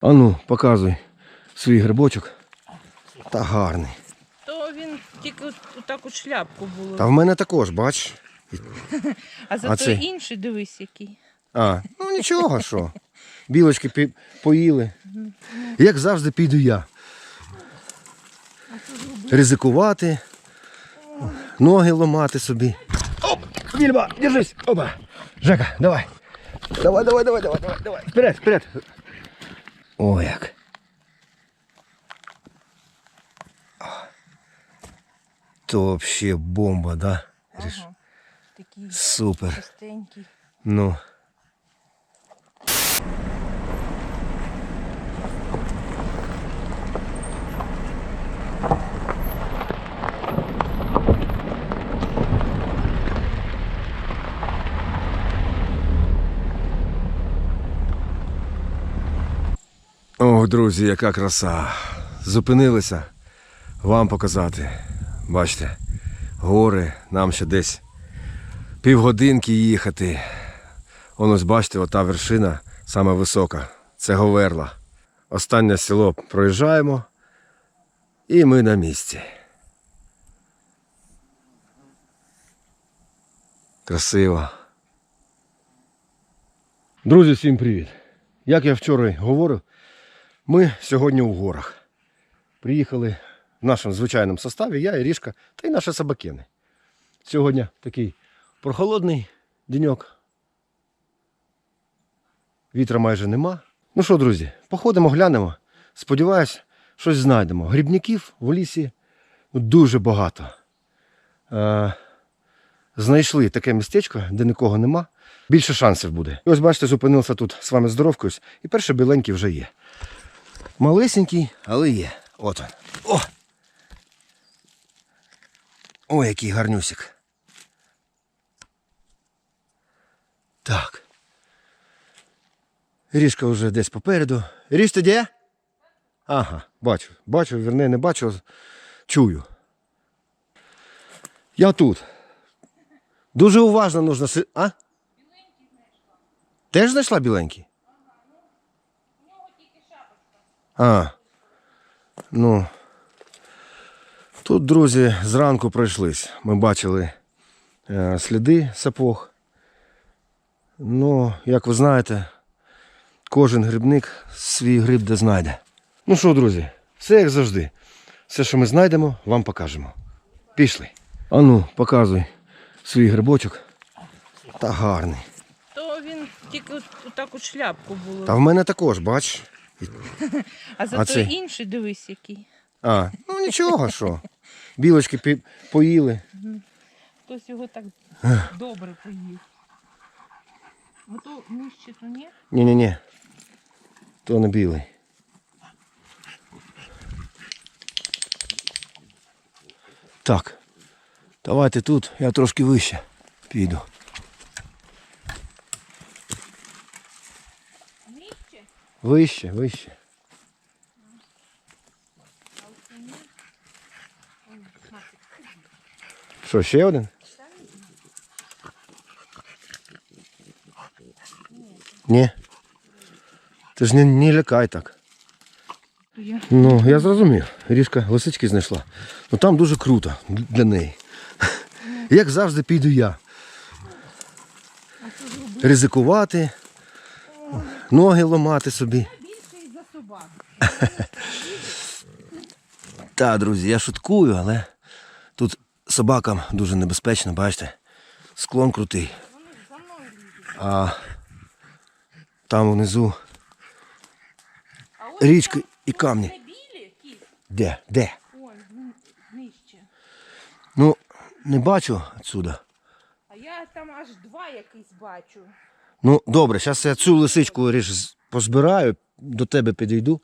А ну, показуй свій грибочок. Та гарний. То він тільки от, отак от шляпку було. Та в мене також, бач. а зато цей? інший дивись який. А, ну нічого, що. Білочки пі- поїли. Як завжди піду я. Ризикувати, ноги ламати собі. Оп! Вільба, держись! Опа! Жека, давай. Давай, давай, давай, давай, давай, давай. Вперед, вперед. О, як. То вообще бомба, да? Ага. Такий Супер. чистенький. Ну. Друзі, яка краса. Зупинилися вам показати. Бачите, гори, нам ще десь півгодинки їхати. Он ось бачите, ота вершина саме висока. Це Говерла. Останнє село проїжджаємо. І ми на місці. Красиво. Друзі, всім привіт. Як я вчора говорив, ми сьогодні у горах. Приїхали в нашому звичайному составі, я, Ірішка та й наші собакени. Сьогодні такий прохолодний деньок. Вітра майже нема. Ну що, друзі, походимо, глянемо. Сподіваюсь, щось знайдемо. Грибників в лісі ну, дуже багато. Е, знайшли таке містечко, де нікого нема. Більше шансів буде. І ось бачите, зупинився тут з вами здоровкаюсь, і перший біленький вже є. Малесенький, але є. От він. О! О, який гарнюсик. Так. Ріжка вже десь попереду. Ріж ти де? Ага, бачу. Бачу, верне, не бачу, чую. Я тут. Дуже уважно нужно. А? Теж знайшла біленький? А. Ну. Тут, друзі, зранку пройшлись. Ми бачили е, сліди сапог. Ну, як ви знаєте, кожен грибник свій гриб де знайде. Ну що, друзі, все як завжди. Все, що ми знайдемо, вам покажемо. Пішли. А ну, показуй свій грибочок. Та гарний. То він тільки отак от шляпку було. Та в мене також, бач. А зато цей? інший дивись який. А, ну нічого, що. Білочки пі- поїли. Хтось його так добре поїв. Ну то нижче, то ні. Ні-ні-ні. То не білий. Так. Давайте тут, я трошки вище піду. Вище, вище. Що, ще один? Ні. Ти ж не, не лякай так. Ну, я зрозумів. Ріжка лисички знайшла. Ну там дуже круто для неї. Як завжди піду я. Ризикувати, ноги ламати собі. більше собак. Та, друзі, я шуткую, але тут собакам дуже небезпечно, бачите? Склон крутий. А там внизу річка і камні. Де? Де? Ой, нижче. Ну, не бачу отсюда. А я там аж два якийсь бачу. Ну, добре, зараз я цю лисичку ріж позбираю, до тебе підійду,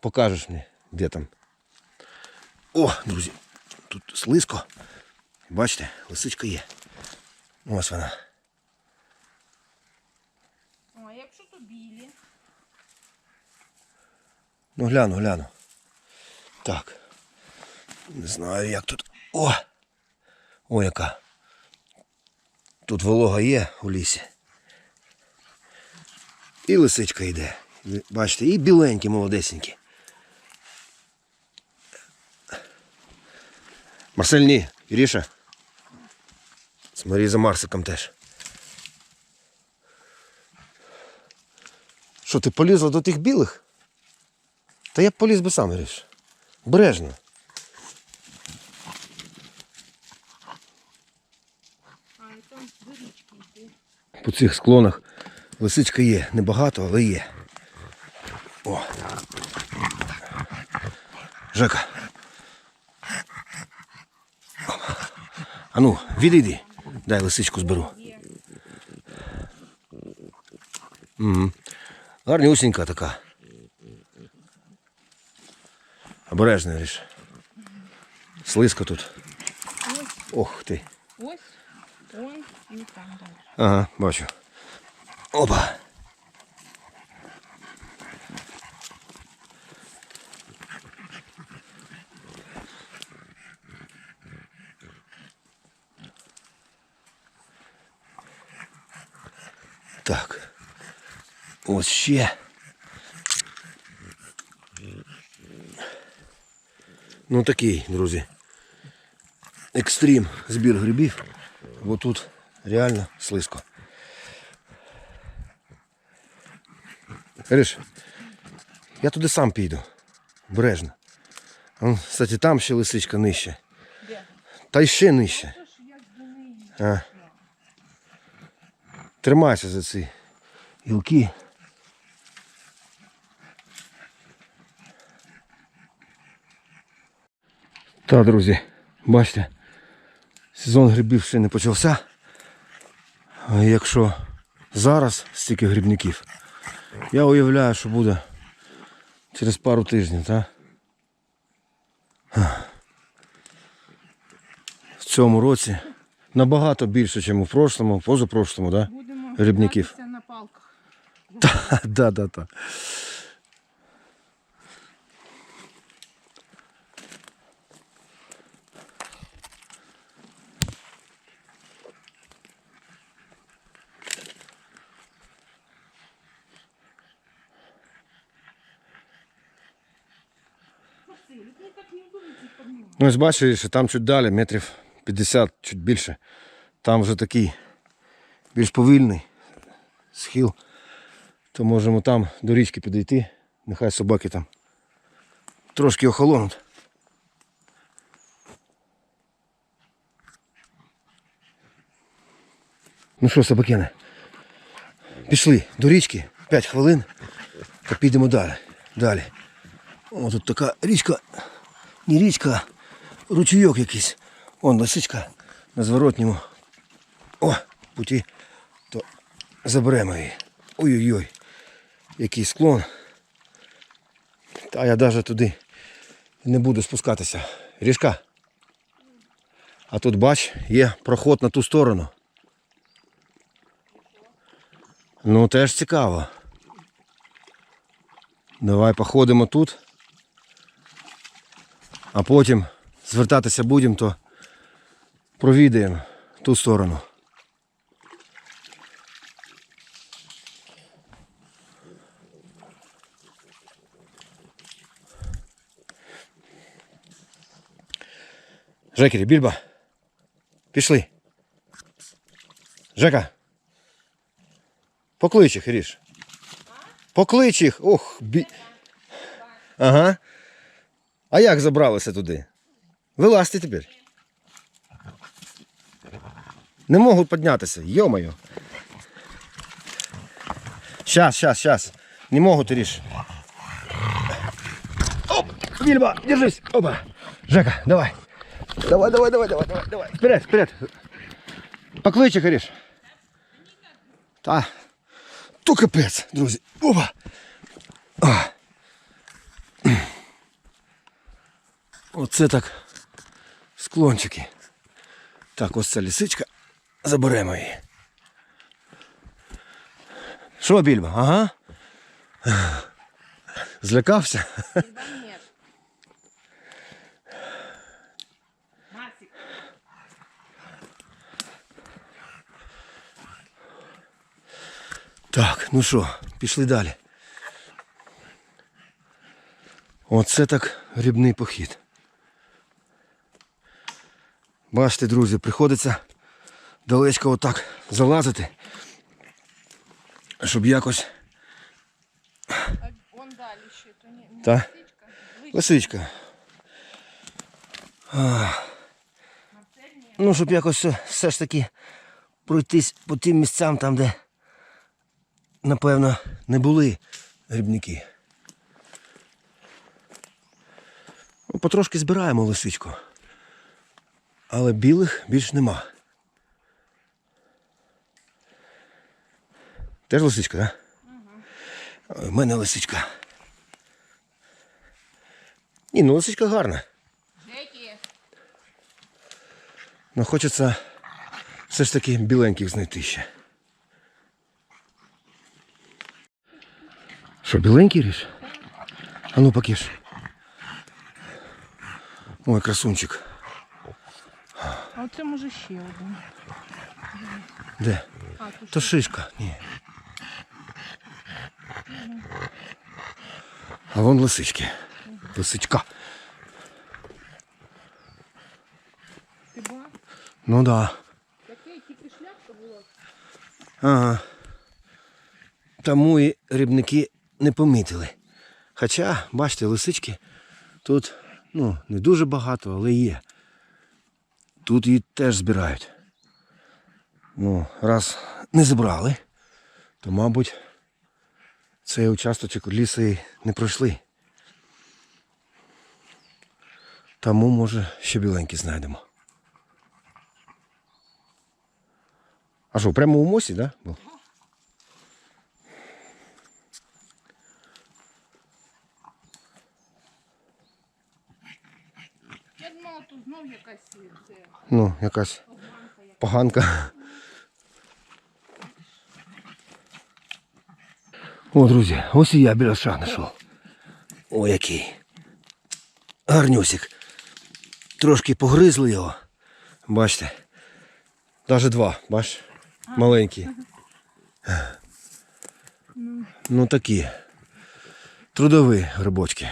покажеш мені, де там. О, друзі, тут слизько. Бачите, лисичка є. Ось вона. А якщо то білі? Ну, гляну, гляну. Так. Не знаю, як тут. О! О, яка. Тут волога є у лісі. І лисичка йде. Бачите, і біленькі, молодесенькі. Марсель, ні, Іріша. Смотри за Марсиком теж. Що, ти полізла до тих білих? Та я б поліз би сам, Іріш. Бережно. По цих склонах лисичка є. Небагато, але є. О. Жека. Ану, відійди. Дай лисичку зберу. Угу. Гарнюсінька така. Обережно ріж. Слизько тут. Ось, Ох ти. ось, он і там далі. Ага, бачу. Опа. Так. Ось ще. Ну такий, друзі. Екстрім збір грибів. Бо тут реально слизько. Гриш, я туди сам піду. Бережно. Вон, Кстати, там ще лисичка нижче. Та й ще нижче. А. Тримайся за ці гілки. Так, друзі, бачите, сезон грибів ще не почався. А якщо зараз стільки грибників, я уявляю, що буде через пару тижнів, так? В цьому році набагато більше, ніж у прошлому, позапрошлому, так? Будемо Грибників. на палках. Так, ну так Ну, ось бачиш, що там чуть далі, метрів 50, чуть більше. Там вже такий більш повільний схил. То можемо там до річки підійти. Нехай собаки там трошки охолонуть. Ну що, собакени, пішли до річки 5 хвилин та підемо далі. Далі. О, тут така річка не річка, ручейок якийсь. Вон лисичка на зворотньому. О, путі. То заберемо її. Ой-ой-ой. Який склон. Та я навіть туди не буду спускатися. Ріжка. А тут бач, є проход на ту сторону. Ну теж цікаво. Давай походимо тут. А потім звертатися будемо, то провідаємо ту сторону. Жекері, більба. Пішли. Жека. Поклич їх, Ріш. Поклич їх. Ох, бі... Ага. А як забралися туди? Вилазьте тепер. Не можуть піднятися, йомаю. Щас, щас, щас. Не можуть ріш. Оп! Вільба, держись! Опа! Жека, давай. Давай, давай, давай, давай, давай, давай. Вперед, вперед. Поклич їх, Ріш. Та. То капець, друзі. Опа! А. Оце так склончики. Так, ось ця лісичка. Заберемо її. Що, Більба? Ага. Злякався? Так, ну що, пішли далі. Оце так грибний похід. Бачите, друзі, приходиться далечко отак залазити, щоб якось. Вон далі ще, то не Та. лисичка. Лисичка. А. Ну, щоб якось все, все ж таки пройтись по тим місцям, там, де, напевно, не були грибники. Ну, потрошки збираємо лисичку. Але білих більш нема. Теж лисичка, так? Да? У мене лисичка. Ні, ну лисичка гарна. Жекі. Ну, хочеться все ж таки біленьких знайти ще. Що, біленький ріж? А ну покиш. Ой, красунчик. А оце може ще один. Де? А, То шишка. Ні. А вон лисички. Лисичка. ти була? Ну да. Таке тільки шляпка була. Ага. Тому і рибники не помітили. Хоча, бачите, лисички тут ну, не дуже багато, але є. Тут її теж збирають. Ну, раз не зібрали, то, мабуть, цей участочок ліси не пройшли. Тому, може, ще біленькі знайдемо. А що, прямо у мосі, так? Да? був? Я думала, тут якась Ну, якась поганка. О, друзі, ось і я біля ша знайшов. О, який. Гарнюсик. Трошки погризли його. Бачите. Навіть два, бач? Маленькі. Ну такі. Трудові грибочки.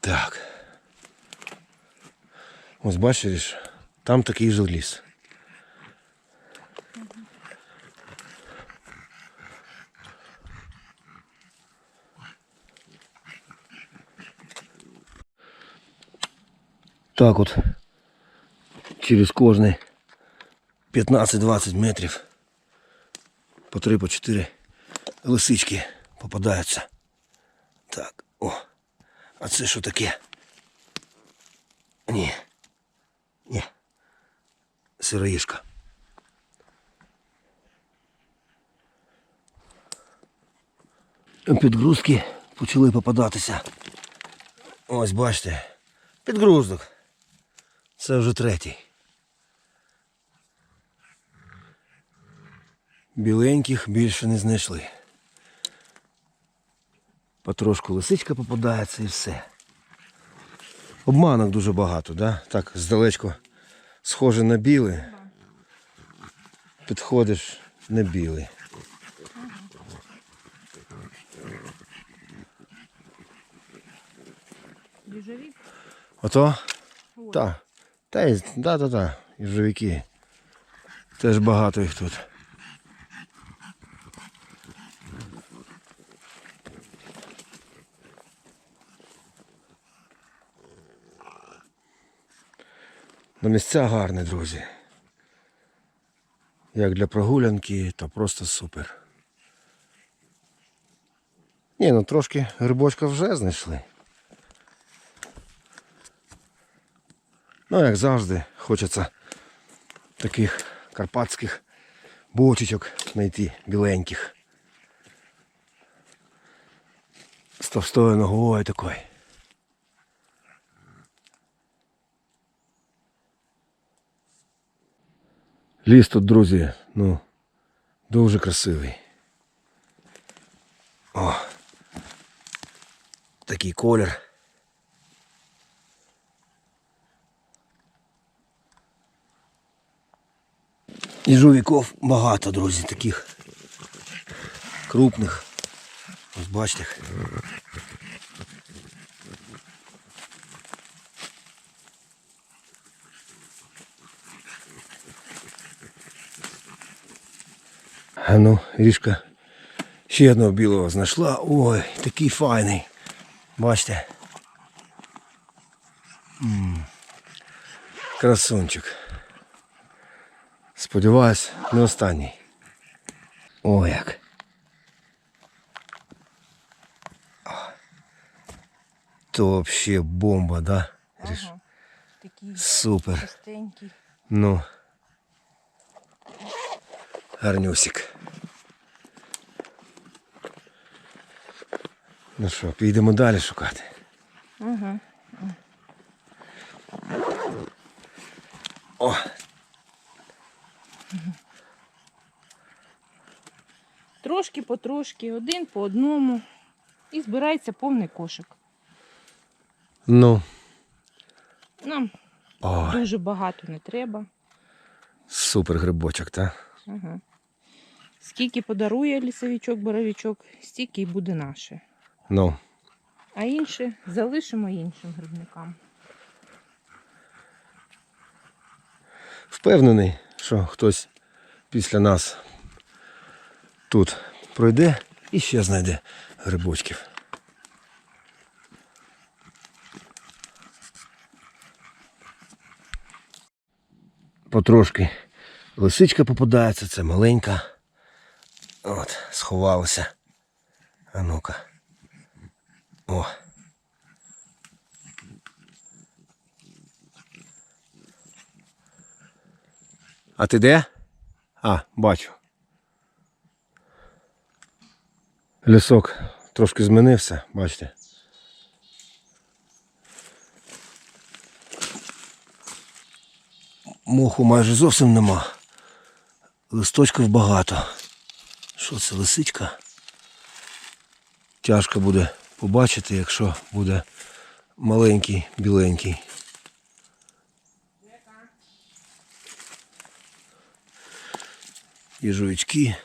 Так. Ось бачиш, там такий же ліс. Так от через кожні 15-20 метрів по 3 по 4 лисички попадаються. Так, о. А це що таке? Ні. Ні. Сироїшка. Підгрузки почали попадатися. Ось бачите. Підгруздок. Це вже третій. Біленьких більше не знайшли. Потрошку лисичка попадається і все. Обманок дуже багато, да? так здалечко схоже на білий. Підходиш не білий. Біжевік. Ото? Так. Та й да, да, да. Їжовики. Теж багато їх тут. Ну, місця гарні, друзі. Як для прогулянки, то просто супер. Ні, ну трошки грибочка вже знайшли. Ну, як завжди, хочеться таких карпатських бочечок знайти біленьких. З товстою ногою такою. Ліс тут, друзі, ну, дуже красивий. О, такий колір. І жовіків багато, друзі, таких крупних. Ось бачите. А ну, Рішка ще одного білого знайшла. Ой, такий файний. Бачите. М. Красунчик. Сподіваюсь, не останній. О, як. То вообще бомба, да? Ага. Такий Супер. чистенький. Ну. Гарнюсик. Ну що, підемо далі шукати. Ага. О! Трошки потрошки, один по одному. І збирається повний кошик. Ну. Нам О, дуже багато не треба. супер грибочок, так? Ага. Скільки подарує лісовичок, боровичок, стільки і буде наше. Ну. А інше залишимо іншим грибникам. Впевнений, що хтось після нас тут пройде і ще знайде грибочків. Потрошки лисичка попадається, це маленька. От, сховалася. А ну-ка. О. А ти де? А, бачу. Лісок трошки змінився, бачите. Моху майже зовсім нема. Листочків багато. Що це лисичка? Тяжко буде побачити, якщо буде маленький, біленький. і жуючки.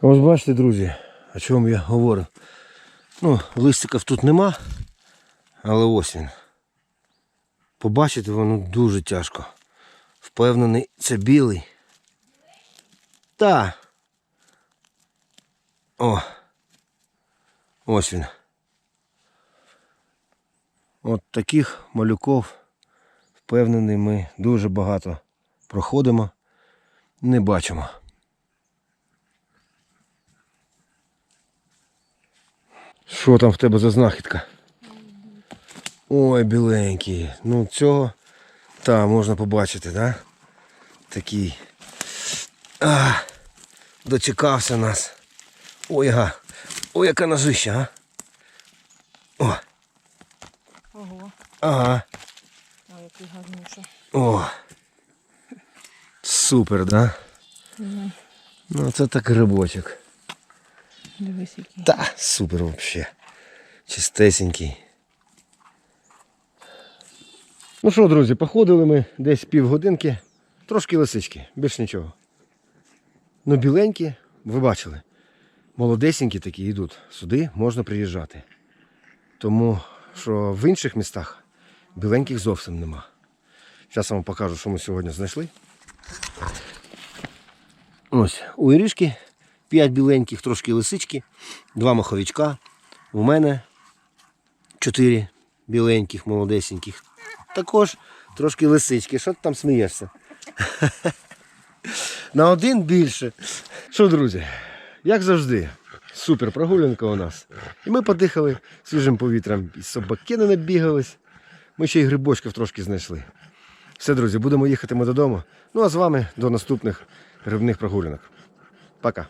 Ось бачите, друзі, о чому я говорю. Ну, листиків тут нема, але ось він. Побачити воно дуже тяжко. Впевнений, це білий. Та. О. Ось він. От таких малюков, впевнений, ми дуже багато проходимо, не бачимо. Що там в тебе за знахідка? Ой, біленький. Ну цього та можна побачити, да? Такий. А, дочекався нас. Ой, га. Ой, яка ножища, а? О, Ого, ага. о, який гарніше. О. Супер, да? Ну, це так грибочок. Дивись, який. Та, супер вообще. Чистесенький. Ну що, друзі, походили ми десь півгодинки. Трошки лисички, більш нічого. Ну, біленькі, ви бачили. Молодесенькі такі йдуть. Сюди можна приїжджати. Тому що в інших містах біленьких зовсім нема. Зараз я вам покажу, що ми сьогодні знайшли. Ось, у Іришки 5 біленьких, трошки лисички, два маховичка. У мене 4 біленьких, молодесеньких. Також трошки лисички. Що ти там смієшся? На один більше. Що, друзі, як завжди, супер прогулянка у нас. І ми подихали свіжим повітрям, і собаки не набігались. Ми ще й грибочків трошки знайшли. Все, друзі, будемо їхати ми додому. Ну а з вами до наступних грибних прогулянок. Пока.